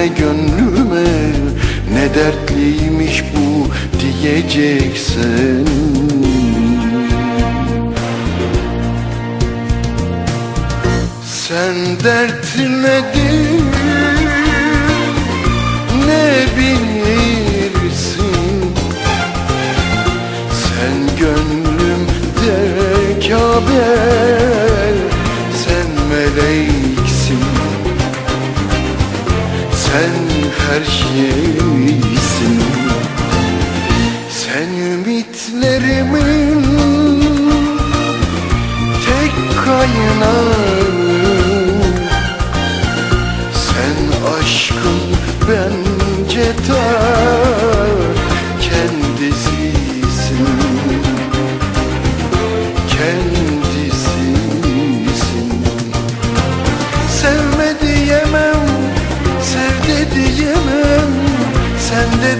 Girme gönlüme Ne dertliymiş bu diyeceksen. Sen dert nedir Sen her şeysin. Sen ümitlerimin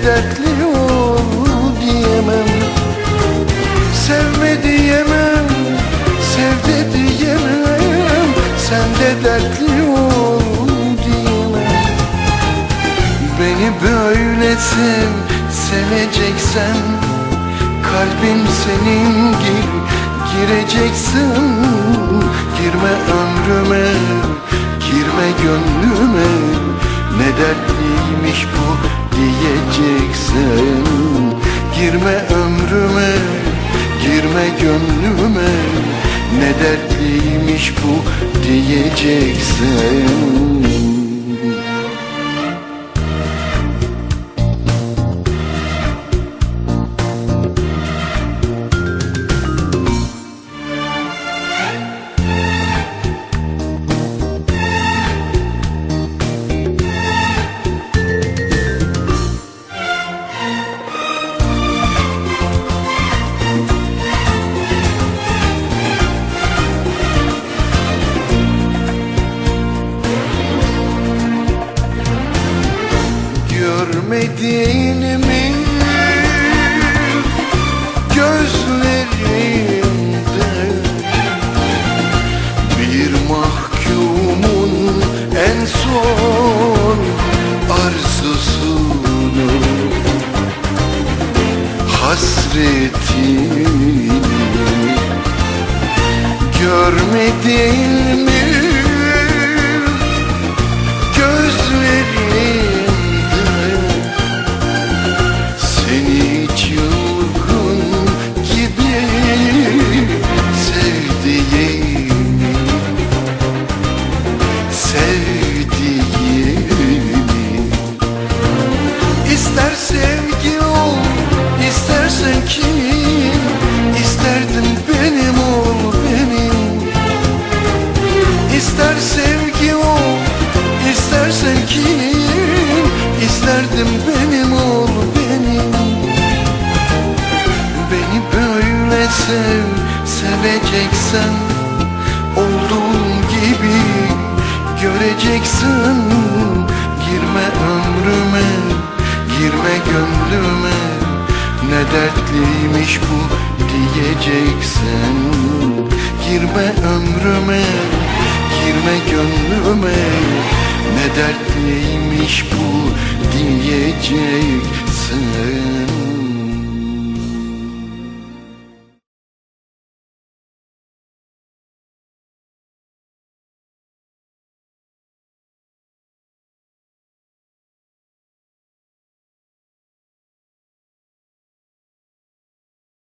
dertli ol diyemem. Sevme diyemem, sevdi diyemem. Sen de dertli ol diyemem. Beni böyle sev, seveceksen. Kalbim senin gir, gireceksin. Girme ömrüme, girme gönlüme. Ne dertliymiş bu diyeceksin. Girme ömrüme, girme gönlüme. Ne dertliymiş bu Görmediğimi gözlerimde Bir mahkumun en son arzusunu Hasretini Görmediğimi gözlerimde kim İsterdim benim ol benim? Beni böyle sev, seveceksen Olduğum gibi göreceksin. Girme ömrüme, girme gönlüme Ne dertliymiş bu diyeceksin Girme ömrüme, girme gönlüme Ne dertliymiş bu diyeceksin